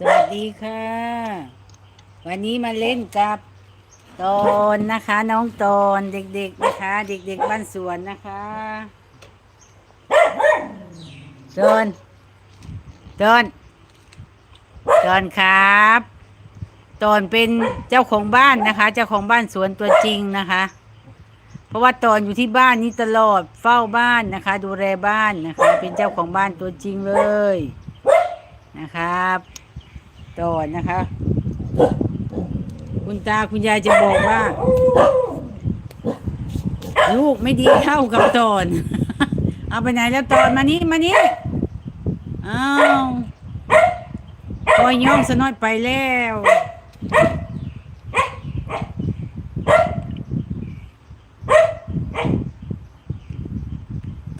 สวัสดีค่ะ วันนี้มาเล่นกับตนนะคะ น้องตนเด็กๆนะคะ เด็กๆบ้านสวนนะคะตนตนตนครับตนเป็นเจ้าของบ้านนะคะ เจ้าของบ้านสวนตัวจริงนะคะ เพราะว่าตอนอยู่ที่บ้านนี้ตลอดเฝ้าบ้านนะคะ ดูแลบ้านนะคะ เป็นเจ้าของบ้านตัวจริงเลยนะครับ ตอนนะคะ คุณตาคุณยายจะบอกว่า ลูกไม่ดีเท่ากับตอน เอาไปไหนแล้วตอนมานี่มานี่อ้าวปล่อยย่องสน้อยไปแล้ว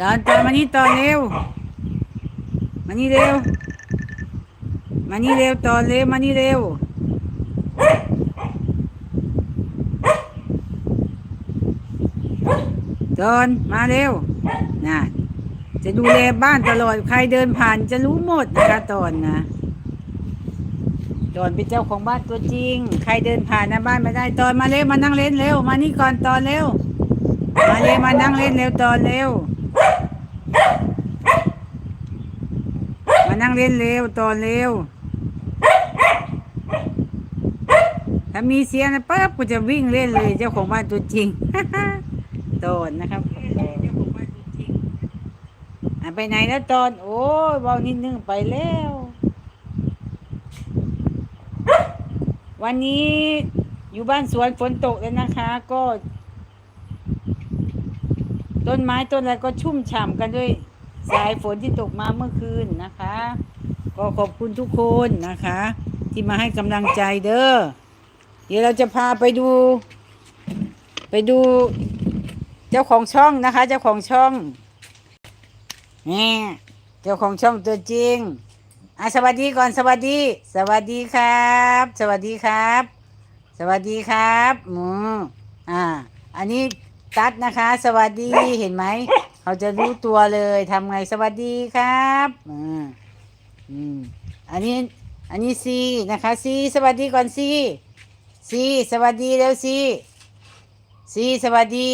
ตอนตอนมานี่ตอนเร็วมานี่เร็ว มานี่เร็วตอนเร็ว มานี่เร็ว ตอนมาเร็วนะจะดูแลบ้านตลอด ใครเดินผ่านจะรู้หมดนะคะตอนนะตอนเป็นเจ้าของบ้านตัวจริง ใครเดินผ่านหน้าบ้านไม่ได้ ตอนมาเร็วมานั่งเล่นเร็ว มานี่ก่อนตอนเร็ว มาเร็วมานั่งเล่นเร็วตอนเร็วมานั่งเล่นเร็วตอนเร็ว ถ้ามีเสียงนะปั๊บก็จะวิ่งเล่นเลยเจ้าของบ้านตัวจริงตอนนะครับไปไหนแล้วตอนโอ้ยเบานิดนึงไปแล้ว วันนี้อยู่บ้านสวนฝนตกแล้วนะคะ ก็ ต้นไม้ต้นอะไรก็ชุ่มฉ่ำกันด้วยสายฝนที่ตกมาเมื่อคืนนะคะ ก็ขอบคุณทุกคนนะคะ ที่มาให้กำลังใจเด้อ เดี๋ยวเราจะพาไปดู ไปดู เจ้าของช่องนะคะ เจ้าของช่องนี่เจ้าของช่องตัวจริงอะสวัสดีก่อนสวัสดี สวัสดีครับ สวัสดีครับ สวัสดีครับอืมอ่า อันนี้ตัดนะคะ สวัสดีเห็นไหมเขาจะรู้ตัวเลยทำไงสวัสดีครับอืมอืมอันนี้ อันนี้ซีนะคะซีสวัสดีก่อนซี ซีสวัสดีแล้วซีซีสวัสดี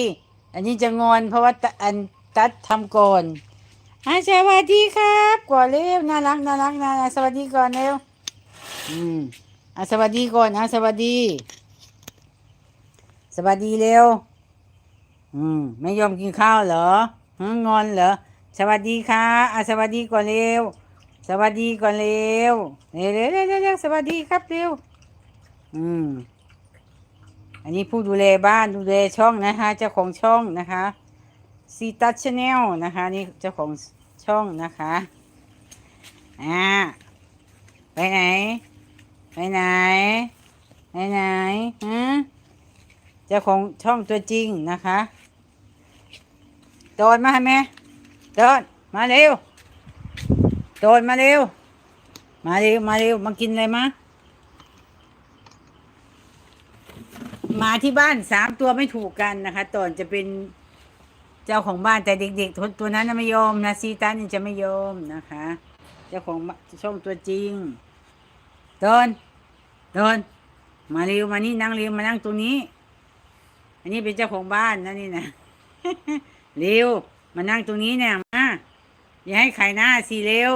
อันนี้จะงอนเพราะว่าอันตัดทำก่อนอะสวัสดีครับ ก่อนเร็วน่ารักน่ารักน่ารักสวัสดีก่อนเร็วอืมอะสวัสดีก่อนอะสวัสดี สวัสดีเร็ว อืม ไม่ยอมกินข้าวเหรอฮะงอนเหรอสวัสดีค่ะอะสวัสดีก่อนเร็ว สวัสดีก่อนเร็วเร็วเร็วเร็วสวัสดีครับเร็วอืม อันนี้ผู้ดูแลบ้านดูแลช่องนะคะเจ้าของช่องนะคะซีตัสชาแนลนะคะ นี่เจ้าของช่องนะคะอ่าไปไหน ไปไหน ไปไหนฮะเจ้าของช่องตัวจริงนะคะโดนมาไหมโดนมาเร็วโดนมาเร็ว มาเร็ว มาเร็ว มากินอะไรมาหมา ที่บ้านสามตัวไม่ถูกกันนะคะ ตอนจะเป็นเจ้าของบ้านแต่เด็กๆ ตัวตัวนั้นน่ะไม่ยอมนะซีตันนี่จะไม่ยอมนะคะ เจ้าของช่องตัวจริงตอนตอนมาเร็วมานี่นั่งเร็วมานั่งตรงนี้ อันนี้เป็นเจ้าของบ้านนะนี่นะเร็วมานั่งตรงนี้เนี่ยมาอย่าให้ไข่หน้าสิเร็ว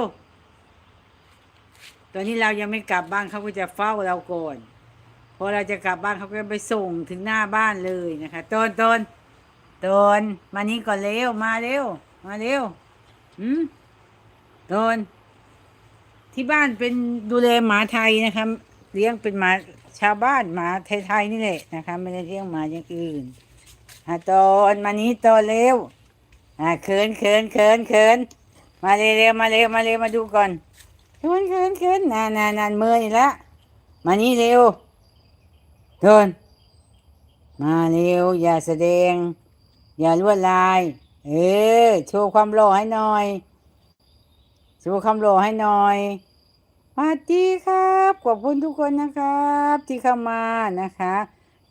ตอนนี้เรายังไม่กลับบ้านเขาก็จะเฝ้าเราก่อน พอเราจะกลับบ้านเขาก็ไปส่งถึงหน้าบ้านเลยนะคะตนตนตนมานี่ก่อนเร็วมาเร็วมาเร็วอืมตนที่บ้านเป็นดูแลหมาไทยนะคะเลี้ยงเป็นหมาชาวบ้านหมาไทยๆนี่แหละนะคะ ไม่ได้เลี้ยงหมาอย่างอื่นอะตนมานี้ตนเร็วอะเขินเขินเขินเขินมาเร็วมาเร็วมาเร็วมาดูก่อนเขินเขินเขินนานนานนานเมื่อยละมานี่เร็ว โดนมาเร็ว อย่าแสดง อย่าลวดลาย เออ โชว์ความหล่อให้หน่อย โชว์ความหล่อให้หน่อยสวัสดีครับ ขอบคุณทุกคนนะครับ ที่เข้ามานะคะ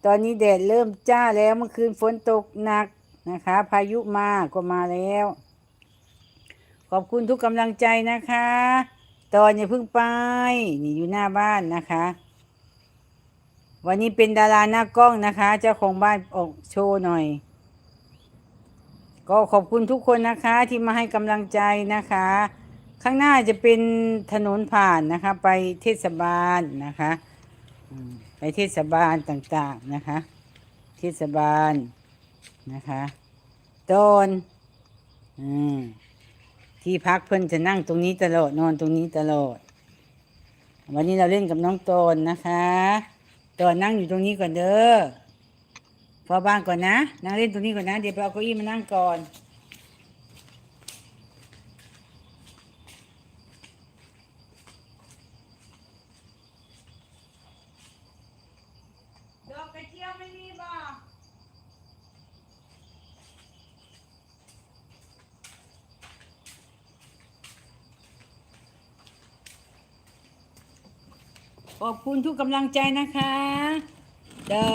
ตอนนี้แดดเริ่มจ้าแล้วเมื่อคืนฝนตกหนักนะคะ พายุมาก็มาแล้ว ขอบคุณทุกกำลังใจนะคะ ตอนอย่าเพิ่งไป นี่อยู่หน้าบ้านนะคะ วันนี้เป็นดาราหน้ากล้องนะคะ เจ้าของบ้านออกโชว์หน่อย ก็ขอบคุณทุกคนนะคะที่มาให้กำลังใจนะคะ ข้างหน้าจะเป็นถนนผ่านนะคะ ไปเทศบาลนะคะไปเทศบาลต่างๆนะคะ เทศบาลนะคะตนที่พักเพื่อนจะนั่งตรงนี้ตลอดนอนตรงนี้ตลอด วันนี้เราเล่นกับน้องตนนะคะ ตนนั่งอยู่ตรงนี้ก่อนเด้อพอบ้านก่อนนะ นั่งเล่นตรงนี้ก่อนนะ เดี๋ยวไปเอาเก้าอี้มานั่งก่อน ดอกกระเจียวไม่มีบ่ ขอบคุณทุกกำลังใจนะคะ เดิ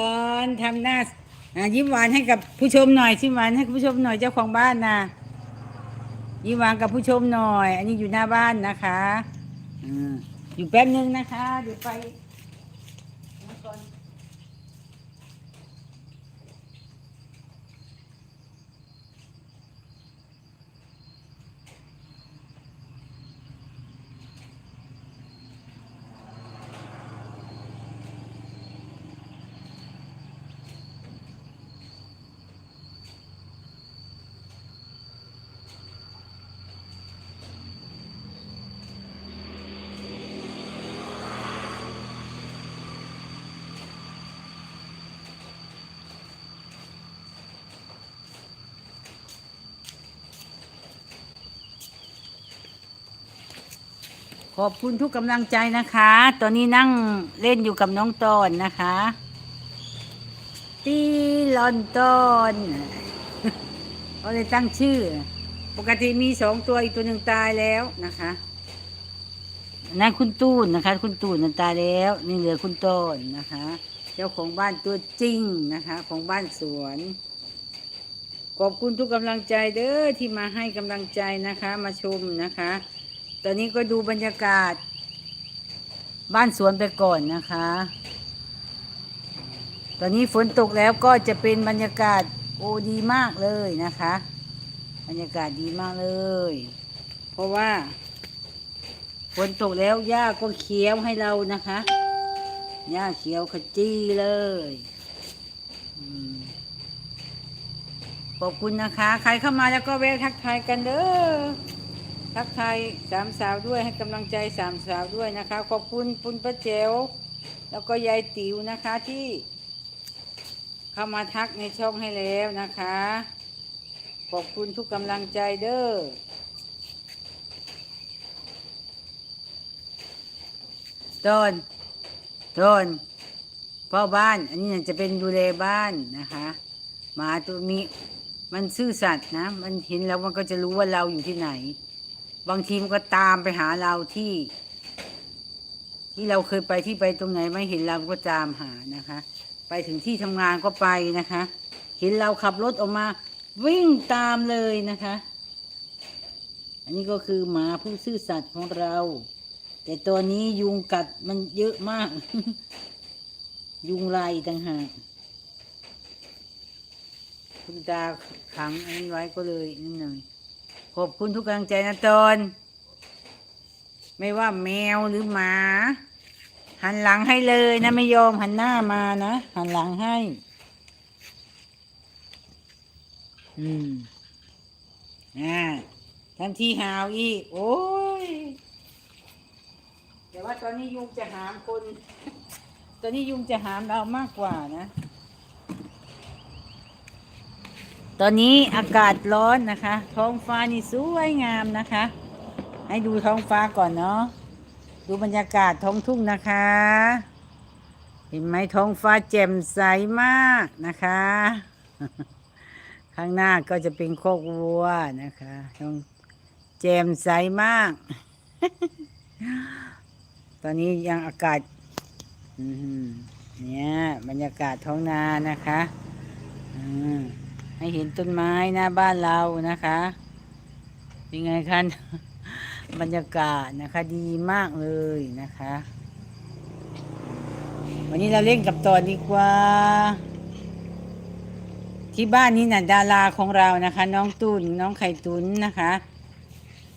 นทำหน้าอะยิ้มหวานให้กับผู้ชมหน่อยยิ้มหวานให้ผู้ชมหน่อยเจ้าของบ้านนะยิ้มหวานกับผู้ชมหน่อย อันนี้อยู่หน้าบ้านนะคะอืมอยู่แป๊บนึงนะคะ เดี๋ยวไปก่อน ขอบคุณทุกกำลังใจนะคะ ตอนนี้นั่งเล่นอยู่กับน้องตอนนะคะ ตีลอนตอนเขาเลยตั้งชื่อ ปกติมีสองตัวอีกตัวหนึ่งตายแล้วนะคะนั่นคุณตูนนะคะ คุณตูนนั้นตายแล้ว นี่เหลือคุณต้นนะคะ เจ้าของบ้านตัวจริงนะคะ ของบ้านสวน ขอบคุณทุกกำลังใจเด้อที่มาให้กำลังใจนะคะ มาชมนะคะ ตอนนี้ก็ดูบรรยากาศ บ้านสวนไปก่อนนะคะ ตอนนี้ฝนตกแล้วก็จะเป็นบรรยากาศโอ้ดีมากเลยนะคะ บรรยากาศดีมากเลย เพราะว่าฝนตกแล้วหญ้าก็เขียวให้เรานะคะหญ้าเขียวขจีเลยขอบคุณนะคะ ใครเข้ามาแล้วก็แวะทักทายกันเด้อ ทักทายสามสาวด้วยให้กำลังใจสามสาวด้วยนะคะ ขอบคุณปุณป้าเจวแล้วก็ยายติ๋วนะคะที่เข้ามาทักในช่องให้แล้วนะคะ ขอบคุณทุกกำลังใจเด้อต้นต้นพ่อบ้าน อันนี้จะเป็นดูแลบ้านนะคะหมาตัวนี้มันซื่อสัตย์นะ มันเห็นแล้วมันก็จะรู้ว่าเราอยู่ที่ไหน บางทีมันก็ตามไปหาเราที่ ที่เราเคยไปที่ไปตรงไหนไม่เห็นเราก็ตามหานะคะ ไปถึงที่ทำงานก็ไปนะคะ เห็นเราขับรถออกมา วิ่งตามเลยนะคะ อันนี้ก็คือหมาผู้ซื่อสัตย์ของเรา แต่ตัวนี้ยุงกัดมันเยอะมาก ยุงลายต่างหากคุณตาขังอันไว้ก็เลยนิดหน่อย ขอบคุณทุกกำลังใจนะตน ไม่ว่าแมวหรือหมา หันหลังให้เลยนะไม่ยอมหันหน้ามานะ หันหลังให้ อืมอ่าทันทีหาวอีก โอ้ยแต่ว่าตอนนี้ยุงจะหามคน ตอนนี้ยุงจะหามเรามากกว่านะ ตอนนี้อากาศร้อนนะคะ ท้องฟ้านี่สวยงามนะคะ ให้ดูท้องฟ้าก่อนเนาะดูบรรยากาศท้องทุ่งนะคะ เห็นไหมท้องฟ้าแจ่มใสมากนะคะ ข้างหน้าก็จะเป็นโคกวัวนะคะท้องแจ่มใสมาก ตอนนี้ยังอากาศเนี่ยบรรยากาศท้องนานะคะ อืม ให้เห็นต้นไม้หน้าบ้านเรานะคะเป็นไงคะบรรยากาศนะคะดีมากเลยนะคะ วันนี้เราเล่นกับตอนดีกว่า ที่บ้านนี้น่ะดาราของเรานะคะ น้องตุนน้องไข่ตุนนะคะ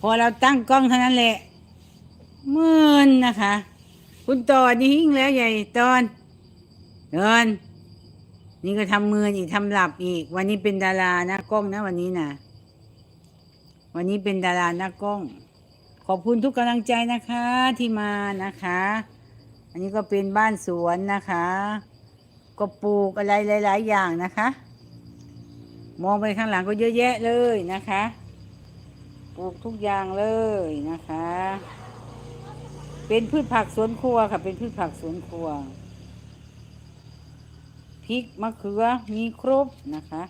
พอเราตั้งกล้องเท่านั้นแหละเมื่นนะคะ คุณตอนนี่หิ้งแล้วใหญ่ตอนเดิน นี่ก็ทำมืออีกทำหลับอีก วันนี้เป็นดารานะกล้องนะ วันนี้นะวันนี้เป็นดารานะกล้อง ขอบคุณทุกกำลังใจนะคะที่มานะคะ อันนี้ก็เป็นบ้านสวนนะคะ ก็ปลูกอะไรหลาย ๆ อย่างนะคะ มองไปข้างหลังก็เยอะแยะเลยนะคะปลูกทุกอย่างเลยนะคะ เป็นพืชผักสวนครัวค่ะ เป็นพืชผักสวนครัว พริกมะเขือมีครบนะคะ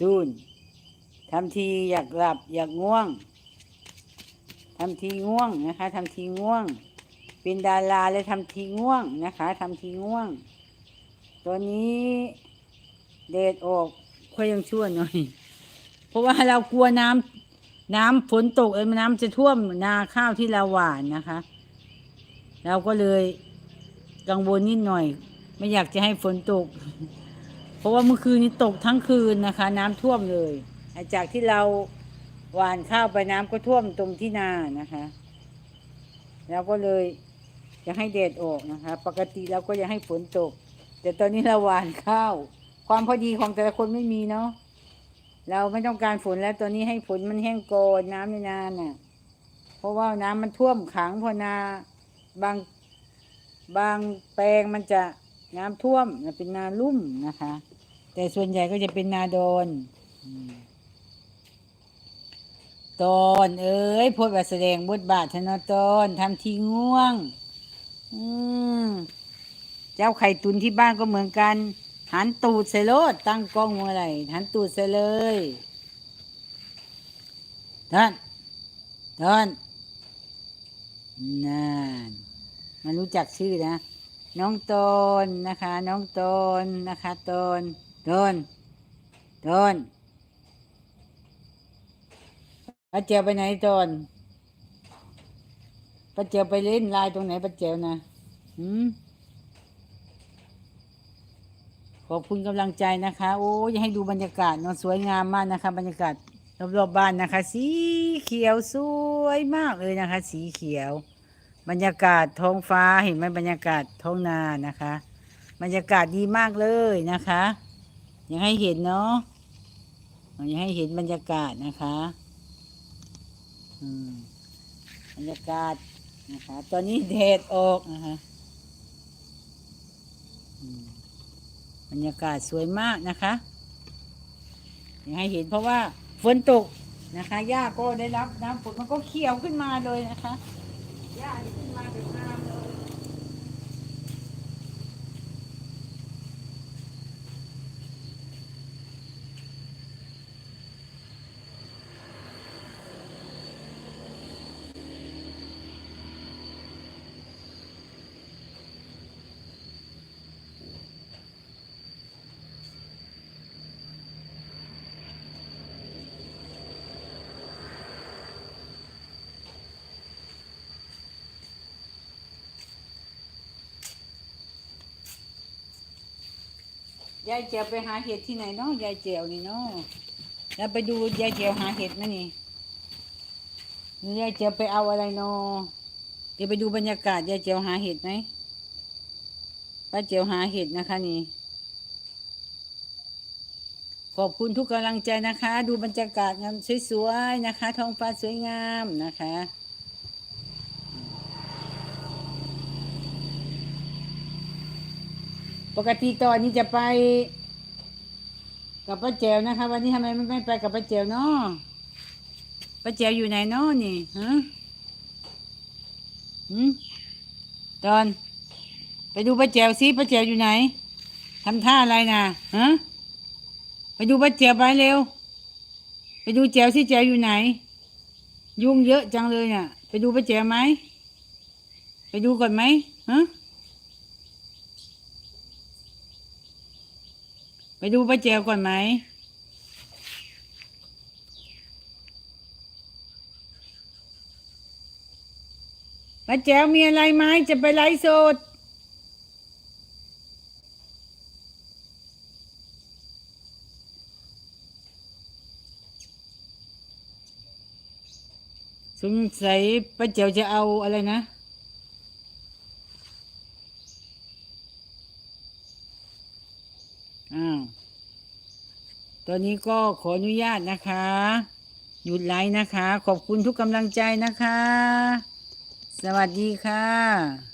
ตูนทำทีอยากหลับอยากง่วงทำทีง่วงนะคะทำทีง่วง เป็นดาราเลยทำทีง่วงนะคะทำทีง่วง ตัวนี้เดดออกค่อยยังชั่วหน่อย เพราะว่าเรากลัวน้ำน้ำฝนตกเอ้ยน้ำจะท่วมนาข้าวที่เราหว่านนะคะ เราก็เลยกังวลนิดหน่อย ไม่อยากจะให้ฝนตก เพราะว่าเมื่อคืนนี้ตกทั้งคืนนะคะ น้ำท่วมเลยจากที่เราหว่านข้าวไปน้ำก็ท่วมตรงที่นานะคะเราก็เลยจะให้แดดออกนะคะ ปกติเราก็จะให้ฝนตก แต่ตอนนี้เราหว่านข้าว ความพอดีของแต่ละคนไม่มีเนาะ เราไม่ต้องการฝนแล้วตอนนี้ให้ฝนมันแห้งโกนน้ำในนาน่ะ เพราะว่าน้ำมันท่วมขังพอนาบางบางแปลงมันจะน้ำท่วมเป็นนาลุ่มนะคะ แต่ส่วนใหญ่ก็จะเป็นนาโดนตอนเอ้ยพูดว่าแสดงบทบาทธนตอนทำทีง่วง อืมเจ้าไข่ตุนที่บ้านก็เหมือนกัน หันตูดใส่รถตั้งกล้องมื่อไรหันตูดใส่เลยท่านท่านนั่นมันรู้จักชื่อนะ น้องตนนะคะ น้องตนนะคะตนตนตนป้าเจียวไปไหนตนป้าเจียวไปเล่นไลายตรงไหนป้าเจียวนะหืม ขอบคุณกำลังใจนะคะ โอ้ยให้ดูบรรยากาศนอะสวยงามมากนะคะ บรรยากาศรอบๆบ้านนะคะ สีเขียวสวยมากเลยนะคะ สีเขียว บรรยากาศท้องฟ้าเห็นไหมบรรยากาศท้องนานะคะ บรรยากาศดีมากเลยนะคะยากให้เห็นเนาะยากให้เห็นบรรยากาศนะคะอืมบรรยากาศนะคะ ตอนนี้แดดออกนะคะ รรยากาศสวยมากนะคะอยากให้เห็นเพราะว่าฝนตกนะคะหญ้าก็ได้รับน้ำฝนมันก็เขียวขึ้นมาเลยนะคะหญ้านี่ขึ้นมาเป็นน้ำเลย ยายเจียวไปหาเห็ดที่ไหนเนาะยายเจียวนี่เนาะแล้วไปดูยายเจียวหาเห็ดไหมนี่หรือยายเจียวไปเอาอะไรเนาะเดี๋ยวไปดูบรรยากาศยายเจียวหาเห็ดไหมป้าเจียวหาเห็ดนะคะนี่ขอบคุณทุกกำลังใจนะคะ ดูบรรยากาศงามสวยๆนะคะ ท้องฟ้าสวยงามนะคะ ปกติตอนนี้จะไป กับป้าแจวนะคะ วันนี้ทำไมไม่ไปกับป้าแจวเนาะป้าแจวอยู่ไหนเนาะนี่ฮะหืมตอน ไปดูป้าแจวซิป้าแจวอยู่ไหนทำท่าอะไรนะฮะไปดูป้าแจวไปเร็ว ไปดูแจวซิแจวอยู่ไหน ยุ่งเยอะจังเลยเนี่ยไปดูป้าแจวไหมไปดูก่อนไหมฮะ ดูป้าแจวก่อนไหมป้าแจวมีอะไรไหมจะไปไลฟ์สดสงสัยป้าเจียวจะเอาอะไรนะ อ้าว ต อนนี้ก็ขออนุญาตนะคะ หยุดไลฟ์นะคะ ขอบคุณทุกกำลังใจนะคะ สวัสดีค่ะ